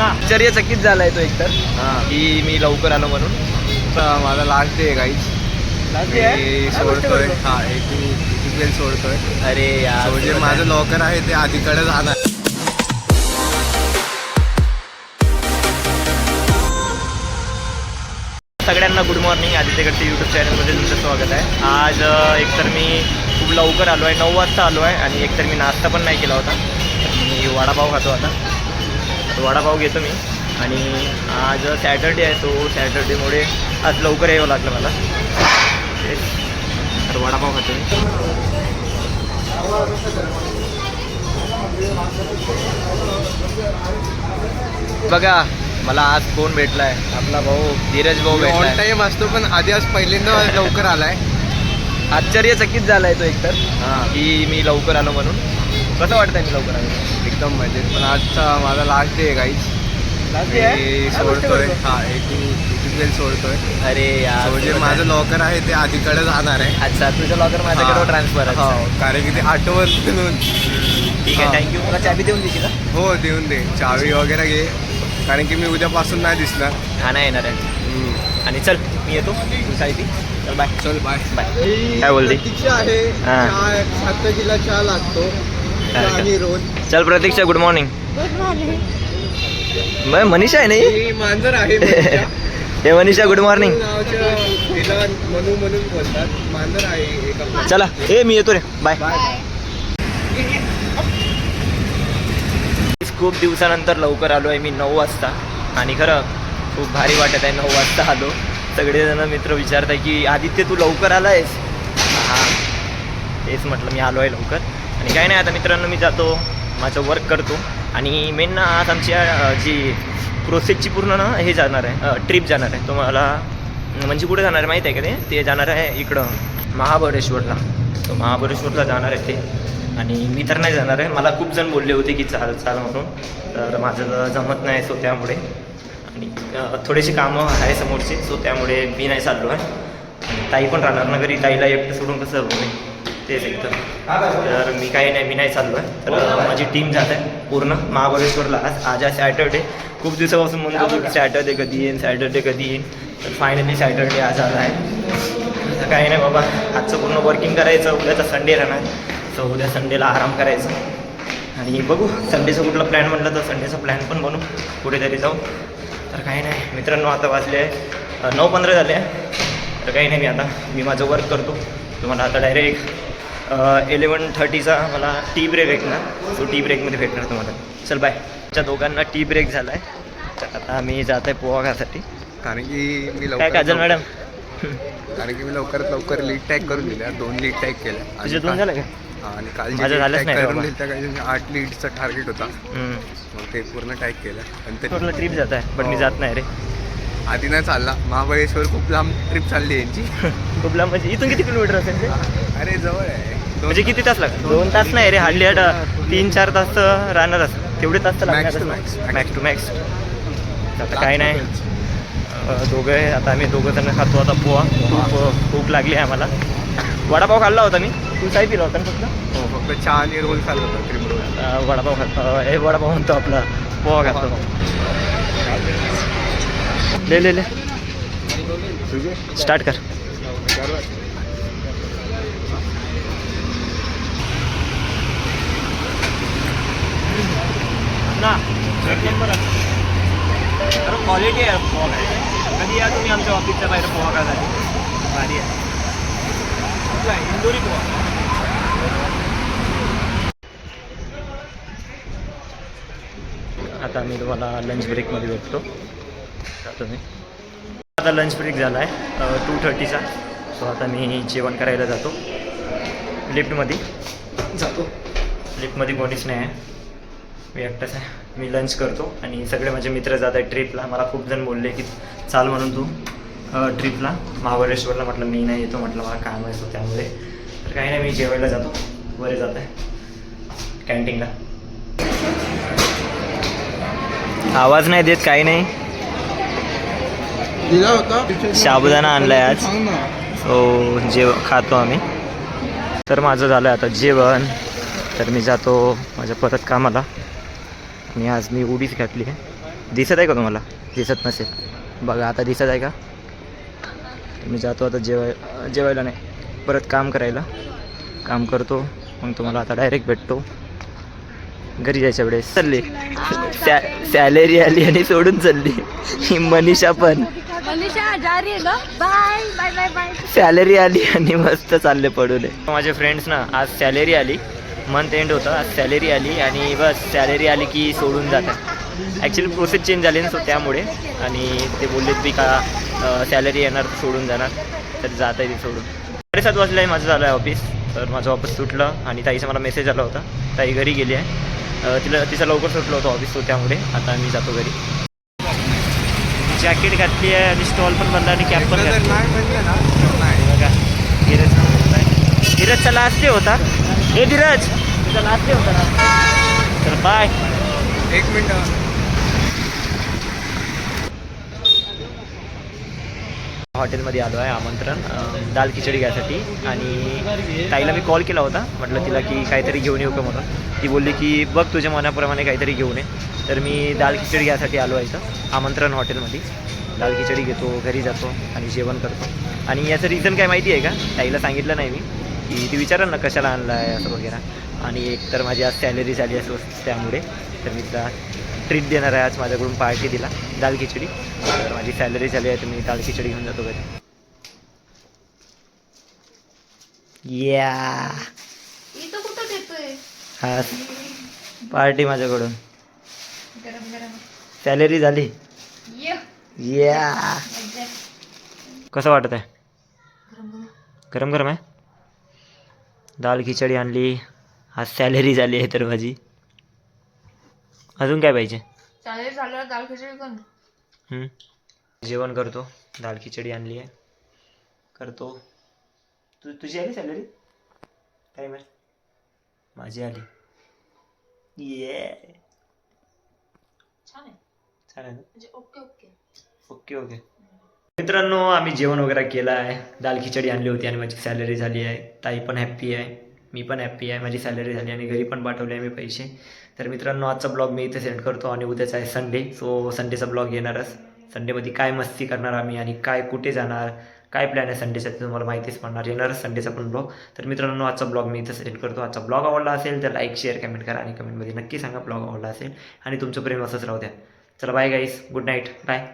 आश्चर्यचकित झालाय तो एकतर की मी लवकर आलो म्हणून. माझा लास्ट डे काहीच सोडतोय हा एक सोडतोय अरे यार म्हणजे माझं लॉकर आहे ते आधीकडे जाणार. सगळ्यांना गुड मॉर्निंग आदित्यकडच्या यूट्यूब चॅनलमध्ये तुमचं स्वागत आहे. आज एकतर मी खूप लवकर आलो आहे नऊ वाजता आलो आहे आणि एकतर मी नाश्ता पण नाही केला होता. मी वडापाव खातो आता. वडापाव घेतो मी. आणि आज सॅटर्डे आहे तो सॅटर्डेमुळे आज लवकर यावं लागलं मला. तर वडापाव खातो मी. बघा मला आज कोण भेटलाय? आपला भाऊ धीरज भाऊ ऑन भेटलाय. टाइम असतो पण आधी आज पहिल्यांदा लवकर आलाय. आश्चर्यचकित झालाय तो एकतर हा. की मी लवकर आलो म्हणून. कसं वाटतंय मी लवकर आलो? एकदम मजेत पण आजचा माझा लास्ट डे आहे काहीच मी सोडतोय. हा एक सोडतोय. अरे यार म्हणजे माझं लॉकर आहे ते आधीकडे जाणार आहे. अच्छा तुझं लॉकर माझ्याकडे. ट्रान्सफर आहे. हो कारण की ते आठवत म्हणून ठीक आहे. थँक्यू मला चाबी देऊन देशील हो? देऊन दे. चावी वगैरे घे. कारण की मी उद्यापासून नाही दिसणार. नाही येणार आहे. आणि चल मी येतो. तू साहिती चल बाय चल बाय बाय काय बोलते प्रतीक्षा आहे. हा. सात तिला चहा लागतो. आणि रोज. चल प्रतीक्षा गुड मॉर्निंग मग मनीषा आहे नाही मांजर आहे मनीषा. हे मनीषा गुड मॉर्निंग मनू म्हणून बोलतात. मांजर आहे एका चला हे मी येतो रे. बाय बाय खूप दिवसानंतर लवकर आलो आहे मी नऊ वाजता. आणि खरं खूप भारी वाटत आहे नऊ वाजता आलो. सगळेजण मित्र विचारत आहे की आदित्य तू लवकर आला आहेस हां. तेच म्हटलं मी आलो आहे लवकर. आणि काय नाही आता मित्रांनो मी जातो. माझं वर्क करतो. आणि मेन ना आज आमची जी प्रोसेसची पूर्ण ना हे जाणार आहे. ट्रिप जाणार आहे. तुम्हाला म्हणजे कुठे जाणार आहे माहीत आहे का ते? ते जाणार आहे इकडं महाबळेश्वरला. तो महाबळेश्वरला जाणार आहे ते. आणि मी तर नाही जाणार आहे. मला खूप जण बोलले होते की चाल चाल म्हणून. तर माझं जमत नाही सो त्यामुळे. थोडीशी कामं आहे समोरची सो त्यामुळे मी नाही चाललो आहे ताई पण राहणार ना घरी ताईला एकटं सोडून कसं होऊ नये तेच एकदम. तर मी काही नाही मी नाही चाललो आहे तर माझी टीम जात आहे पूर्ण महाबळेश्वरला. आज आज आहे सॅटर्डे. खूप दिवसापासून म्हणतो होतो की सॅटर्डे कधी येईन सॅटर्डे कधी येईन. तर फायनली सॅटर्डे आज आला आहे. काही नाही बाबा आजचं पूर्ण वर्किंग करायचं उद्याचा संडे राहणार. सो उद्या संडेला आराम करायचा. आणि बघू संडेचा कुठला प्लॅन म्हटलं तर संडेचा प्लॅन पण बनू. कुठेतरी जाऊ. तर काही नाही. मित्रांनो आता वाजले आहे नऊ पंधरा झाले. तर काही नाही मी आता मी माझं वर्क करतो. तुम्हाला आता डायरेक्ट इलेवन थर्टीचा मला टी ब्रेक भेटणार. सो टी ब्रेकमध्ये भेटणार तुम्हाला. चल बाय च्या दोघांना टी ब्रेक झाला आहे तर आता आम्ही जात आहे पोहा खासाठी कारण की मी काय लवकर काजल मॅडम? कारण की मी लवकरत लवकर लीड टॅग करून दिल्या. दोन लीड टॅग केल्या. तुझे दोन झालं का? आणि काल माझं झालंच नाही करून बाबा. दिलं त्या काही आठ लीडचा टार्गेट होता हम्म. मग ते पूर्ण टॅग केलं. आणि ते कुठलं ट्रिप जात आहे पण मी हो. जात नाही रे. आधी नाही चालला. महाबळेश्वर खूप लांब ट्रिप चालली यांची. खूप लांब म्हणजे इथून किती किलोमीटर असेल ते? अरे जवळ आहे. दोन म्हणजे किती तास लागतात? दोन तास नाही रे हार्डली आठ तीन चार तास तर राहणारच तेवढे तास तर Max to लागणारच max. मॅक्स टू मॅक्स आता काही नाही. अं, दोघं आहे आता आम्ही दोघं जण खातो आता पोहा. खूप अं, भूक लागली आहे आम्हाला. वडापाव खाल्ला होता मी. तू साई पिला होता ना फक्त? हो फक्त चहा आणि रोल खाल्ला होता रोल. आता वडापाव खातो हे वडापाव म्हणतो आपला. पोहा खातो. ले ले ले. तुझे स्टार्ट कर. ना एक नंबर अरे क्वालिटी आहे पोहा. खायची कधी या तुम्ही आमच्या ऑफिसच्या बाहेर पोहा खायसाठी भारी आहे. कुठला आहे? इंदोरी पोहा आता मी तुम्हाला लंच ब्रेकमध्ये जातो मी आता लंच ब्रेक झाला आहे टू थर्टीचा सो आता मी जेवण करायला जातो. लिफ्टमध्ये जातो. लिफ्टमध्ये कोणीच नाही आहे. मी एकटाच आहे. मी लंच करतो आणि सगळे माझे मित्र जात आहेत ट्रिपला मला खूप जण बोलले की चाल म्हणून तू. ट्रिपला महाबळेश्वरला म्हटलं मी नाही येतो म्हटलं मला काम आहे सो त्यामुळे. तर काही नाही मी जेवायला जातो. वर जात आहे. कॅन्टीनला. आवाज नाही देत काही नाही. साबुदाणा आणलाय आज. सो जेव खातो आम्ही. तर माझं झालं आता जेवण. तर मी जातो माझ्या परत कामाला. आणि आज मी उडीच घातली आहे. दिसत आहे का तुम्हाला? दिसत नसेल. बघा आता दिसत आहे का? तर मी जातो आता जेवाय जेवायला नाही. परत काम करायला. काम करतो. मग तुम्हाला आता डायरेक्ट भेटतो. घरी जायच्या वेळेस. चालली. सॅ सॅलरी आली आणि सोडून चालली. ही मनीषा पण. मनीषा जा रही ना? Bye bye bye bye salary आली आणि मस्त चालले पडून. माझे फ्रेंड्स ना आज सॅलरी आली. मंथ एंड होता. आज सॅलरी आली आणि बस सॅलरी आली की सोडून जातात. ॲक्च्युली प्रोसेस चेंज झाली ना सो त्यामुळे. आणि ते बोललेत की का सॅलरी येणार सोडून जाणार तर जात आहे ते सोडून. साडेसात वाजले आहे माझं झालं आहे ऑफिस तर माझं ऑफिस सुटलं आणि ताईचा मला मेसेज आला होता. ताई घरी गेली आहे. तिला तिचं लवकर सुटलं होतं ऑफिस त्यामुळे आता मी जातो घरी. जॅकेट घातली आहे आणि स्टॉल पण बनला आणि कॅप पण बघा धीरज धीरजचा लास्ट डे होता. हे धीरज! तुझा लास्ट डे होता ना. तर बाय एक मिनिट. हॉटेलमध्ये आलो आहे आमंत्रण दाल खिचडी घ्यायसाठी. आणि ताईला मी कॉल केला होता. म्हटलं तिला की काहीतरी घेऊन येऊ का म्हणून. ती बोलली की बघ तुझ्या मनाप्रमाणे काहीतरी घेऊन ये. तर मी दाल खिचडी घ्यायसाठी आलो आहे इथं आमंत्रण हॉटेलमध्ये. दाल खिचडी घेतो घरी जातो आणि जेवण करतो. आणि याचं रिझन काय माहिती आहे का? ताईला सांगितलं नाही मी की ती विचाराल ना कशाला आणलं आहे असं वगैरे. आणि एक तर माझी आज सॅलरी झाली असं त्यामुळे. तर मी तिला ट्रीट देणार आहे आज माझ्याकडून पार्टी दिला दाल खिचडी. तर माझी सॅलरी झाली आहे तर मी दाल खिचडी घेऊन जातो घरी. या हा पार्टी माझ्याकडून. गरम गरम. सॅलरी झाली. ये. कसं वाटत आहे गरम गरम. गरम गरम आहे? दाल खिचडी आणली. आज सॅलरी झाली आहे तर माझी. अजून काय पाहिजे? चालेल चालेल दाल खिचडी हं? जेवण करतो. दाल खिचडी आणली आहे. करतो. तू तुझी आली सॅलरी काय मॅम माझी आली. ये छान आहे. छान आहे ना? म्हणजे ओके ओके. Okay okay. मित्रांनो आम्ही जेवण वगैरे केलं आहे. दाल खिचडी आणली होती आणि माझी सॅलरी झाली आहे. ताई पण हॅप्पी आहे. मी पण हॅप्पी आहे. माझी सॅलरी झाली आणि घरी पण पाठवले आहे मी पैसे. तर मित्रांनो आजचा ब्लॉग मी इथे सेंड करतो आणि उद्याचा आहे संडे सो संडेचा ब्लॉग येणारच. संडेमध्ये काय मस्ती करणार आम्ही आणि काय कुठे जाणार काय प्लॅन आहे संडेचा तुम्हाला माहितीच पडणार. येणारच संडेचा पण ब्लॉग तर मित्रांनो आजचा ब्लॉग मी इथं सेंड करतो. आजचा ब्लॉग आवडला असेल तर लाईक शेअर कमेंट करा आणि कमेंटमध्ये नक्की सांगा ब्लॉग आवडला असेल आणि तुमचं प्रेम असंच राहू द्या. चला bye guys good night bye